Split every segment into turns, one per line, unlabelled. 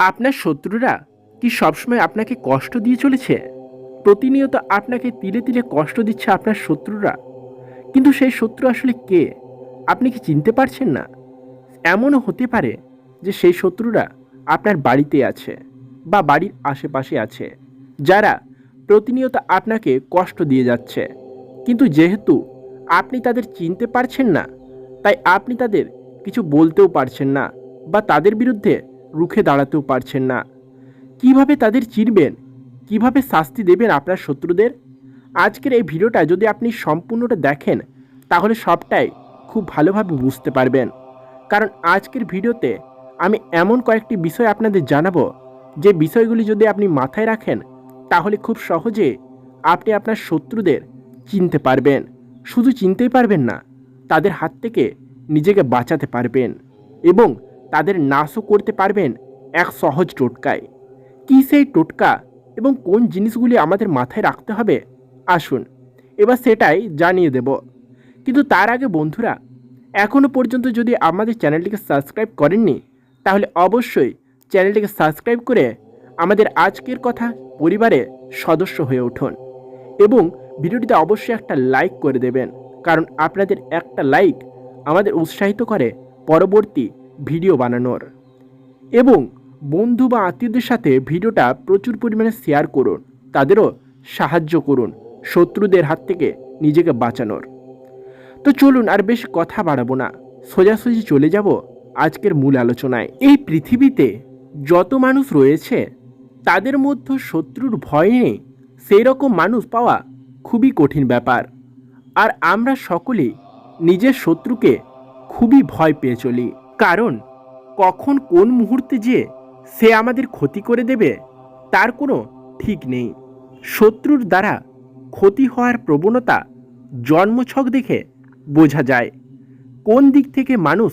আপনার শত্রুরা কি সবসময় আপনাকে কষ্ট দিয়ে চলেছে? প্রতিনিয়ত আপনাকে তিলে তিলে কষ্ট দিচ্ছে আপনার শত্রুরা। কিন্তু সেই শত্রু আসলে কে? আপনি কি চিনতে পারছেন না? এমনও হতে পারে যে সেই শত্রুরা আপনার বাড়িতে আছে বা বাড়ির আশেপাশে আছে, যারা প্রতিনিয়ত আপনাকে কষ্ট দিয়ে যাচ্ছে। কিন্তু যেহেতু আপনি তাদের চিনতে পারছেন না, তাই আপনি তাদের কিছু বলতেও পারছেন না বা তাদের বিরুদ্ধে রুখে দাঁড়াতেও পারছেন না। কীভাবে তাদের চিনবেন? কীভাবে শাস্তি দেবেন আপনার শত্রুদের? আজকের এই ভিডিওটা যদি আপনি সম্পূর্ণটা দেখেন, তাহলে সবটাই খুব ভালোভাবে বুঝতে পারবেন। কারণ আজকের ভিডিওতে আমি এমন কয়েকটি বিষয় আপনাদের জানাব, যে বিষয়গুলি যদি আপনি মাথায় রাখেন, তাহলে খুব সহজে আপনি আপনার শত্রুদের চিনতে পারবেন। শুধু চিনতেই পারবেন না, তাদের হাত থেকে নিজেকে বাঁচাতে পারবেন এবং তাদের নাশও করতে পারবেন এক সহজ টোটকায়। কী সেই টোটকা এবং কোন জিনিসগুলি আমাদের মাথায় রাখতে হবে? আসুন, এবার সেটাই জানিয়ে দেব। কিন্তু তার আগে বন্ধুরা এখনও পর্যন্ত যদি আমাদের চ্যানেলটিকে সাবস্ক্রাইব করেননি, তাহলে অবশ্যই চ্যানেলটিকে সাবস্ক্রাইব করে আমাদের আজকের কথা পরিবারে সদস্য হয়ে উঠুন এবং ভিডিওটিতে অবশ্যই একটা লাইক করে দেবেন। কারণ আপনাদের একটা লাইক আমাদের উৎসাহিত করে। পরবর্তী ভিডিও বানানোর। এবং বন্ধু বা আত্মীয়দের সাথে ভিডিওটা প্রচুর পরিমাণে শেয়ার করুন। তাদেরও সাহায্য করুন, শত্রুদের হাত থেকে নিজেকে বাঁচানোর। তো চলুন আর বেশ কথা বাড়াবো না। সোজাসুজি চলে যাব আজকের মূল আলোচনায়। এই পৃথিবীতে যত মানুষ রয়েছে, তাদের মধ্যে শত্রুর ভয় নেই সেই রকম মানুষ পাওয়া খুবই কঠিন ব্যাপার। আর আমরা সকলেই নিজের শত্রুকে খুবই ভয় পেয়ে চলি। কারণ কখন কোন মুহূর্তে যে সে আমাদের ক্ষতি করে দেবে, তার কোনো ঠিক নেই। শত্রুর দ্বারা ক্ষতি হওয়ার প্রবণতা জন্মছক দেখে বোঝা যায়। কোন দিক থেকে মানুষ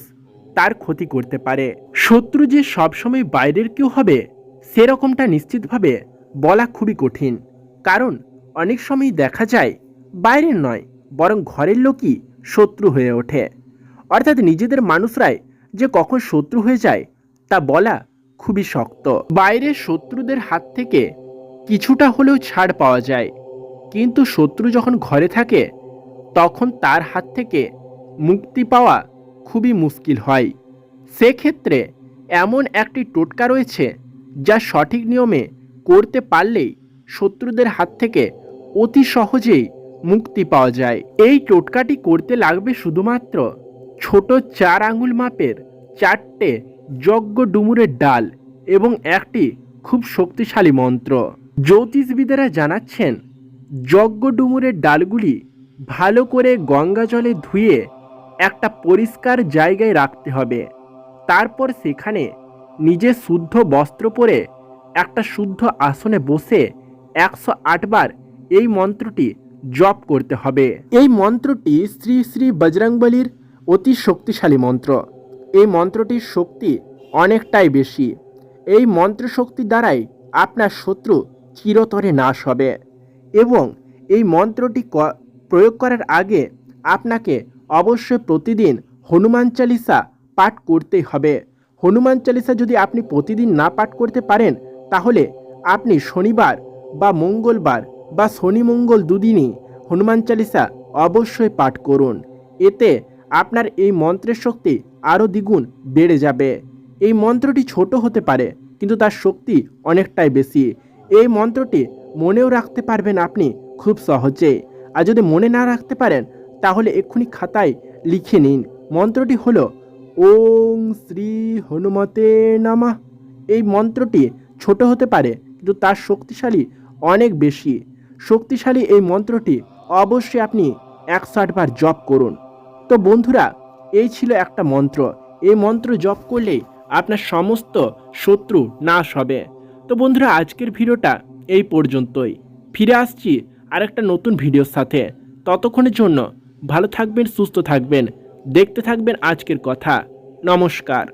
তার ক্ষতি করতে পারে? শত্রু যে সবসময় বাইরের কেউ হবে, সেরকমটা নিশ্চিতভাবে বলা খুবই কঠিন। কারণ অনেক সময় দেখা যায়, বাইরের নয়, বরং ঘরের লোকই শত্রু হয়ে ওঠে। অর্থাৎ নিজেদের মানুষরাই যে কখন শত্রু হয়ে যায় তা বলা খুবই শক্ত। বাইরের শত্রুদের হাত থেকে কিছুটা হলেও ছাড় পাওয়া যায়। কিন্তু শত্রু যখন ঘরে থাকে, তখন তার হাত থেকে মুক্তি পাওয়া খুবই মুশকিল হয়। সেক্ষেত্রে এমন একটি টোটকা রয়েছে যা সঠিক নিয়মে করতে পারলেই শত্রুদের হাত থেকে অতি সহজেই মুক্তি পাওয়া যায়। এই টোটকাটি করতে লাগবে শুধুমাত্র ছোট চার আঙুল মাপের চারটে যজ্ঞ ডুমুরের ডাল এবং একটি খুব শক্তিশালী মন্ত্র। জ্যোতিষবিদেরা জানাচ্ছেন, যজ্ঞ ডুমুরের ডালগুলি ভালো করে গঙ্গা জলে ধুয়ে একটা পরিষ্কার জায়গায় রাখতে হবে। তারপর সেখানে নিজে শুদ্ধ বস্ত্র পরে একটা শুদ্ধ আসনে বসে একশো আটবার এই মন্ত্রটি জপ করতে হবে। এই মন্ত্রটি শ্রী শ্রী বজরংবলির অতি শক্তিশালী মন্ত্র। এই মন্ত্রটির শক্তি অনেকটাই বেশি। এই মন্ত্র শক্তি দ্বারাই আপনার শত্রু চিরতরে নাশ হবে এবং এই মন্ত্রটি প্রয়োগ করার আগে আপনাকে অবশ্যই প্রতিদিন হনুমান চালিসা পাঠ করতেই হবে। হনুমান চালিসা যদি আপনি প্রতিদিন না পাঠ করতে পারেন, তাহলে আপনি শনিবার বা মঙ্গলবার বা শনি মঙ্গল দুদিনই হনুমান চালিসা অবশ্যই পাঠ করুন। এতে আপনার এই মন্ত্রের শক্তি আরও দ্বিগুণ বেড়ে যাবে। এই মন্ত্রটি ছোট হতে পারে, কিন্তু তার শক্তি অনেকটাই বেশি। এই মন্ত্রটি মনেও রাখতে পারবেন আপনি খুব সহজে। আর যদি মনে না রাখতে পারেন, তাহলে এক্ষুনি খাতায় লিখে নিন। মন্ত্রটি হল, ওং শ্রী হনুমতে নামা। এই মন্ত্রটি ছোট হতে পারে, কিন্তু তার শক্তিশালী অনেক বেশি। শক্তিশালী এই মন্ত্রটি অবশ্যই আপনি একশো বার জপ করুন। তো বন্ধুরা, এই ছিল একটা মন্ত্র। এই মন্ত্র জপ করলে আপনার সমস্ত শত্রু নাশ হবে। তো বন্ধুরা, আজকের ভিডিওটা এই পর্যন্তই। ফিরে আসছি আর একটা নতুন ভিডিওর সাথে। ততক্ষণের জন্য ভালো থাকবেন, সুস্থ থাকবেন, দেখতে থাকবেন আজকের কথা। নমস্কার।